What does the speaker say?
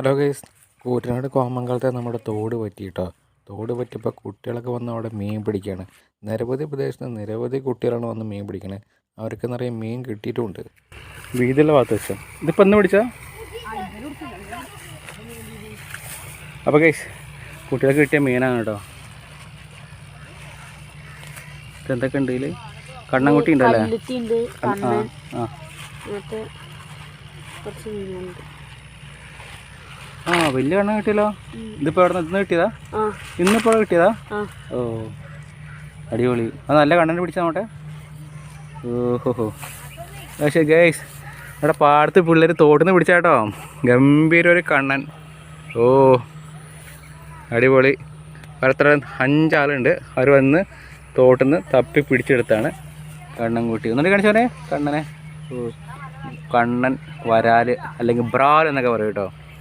Hello guys. Koottanad കോമംഗലത്തെ നമ്മുടെ തോട് പറ്റി കേട്ടോ തോട് പറ്റിയപ്പോൾ കുട്ടികളൊക്കെ വന്ന് അവിടെ മീൻ പിടിക്കുകയാണ് നിരവധി പ്രദേശത്ത് നിരവധി കുട്ടികളാണ് വന്ന് മീൻ പിടിക്കണത് അവർക്ക് നിറയെ മീൻ കിട്ടിയിട്ടുമുണ്ട് വീതിയുള്ള ഭാഗത്ത് വെച്ചോ. ഇതിപ്പോൾ എന്ന് പിടിച്ചാ? അപ്പോൾ ഗൈസ് കുട്ടികൾക്ക് കിട്ടിയ മീനാണ് കേട്ടോ എന്തൊക്കെ ഉണ്ട് ഇതിൽ കണ്ണൻകുട്ടി ഉണ്ടല്ലേ? ആ ആ. കുറച്ച് മീനുണ്ട്. വലിയ കണ്ണ കിട്ടിയല്ലോ? ഇതിപ്പോ എവിടെ നിന്ന് കിട്ടിയതാ? ഇന്നിപ്പോ കിട്ടിയതാ? ഓ അടിപൊളി. അത് നല്ല കണ്ണനെ പിടിച്ചാ നോട്ടെ ഓഹോ പക്ഷേ ഗൈസ് ഇവിടെ പാടത്ത് പിള്ളേർ തോട്ടിന്ന് പിടിച്ചാട്ടോ ഗംഭീര ഒരു കണ്ണൻ. ഓ അടിപൊളി. പരത്ര അഞ്ചാളുണ്ട്. അവർ വന്ന് തോട്ടിന്ന് തപ്പി പിടിച്ചെടുത്താണ് കണ്ണൻ കൂട്ടി ഒന്നിട്ട് കാണിച്ചോനെ കണ്ണനെ. ഓ കണ്ണൻ വരാൽ അല്ലെങ്കിൽ ബ്രാൽ എന്നൊക്കെ പറയും കേട്ടോ.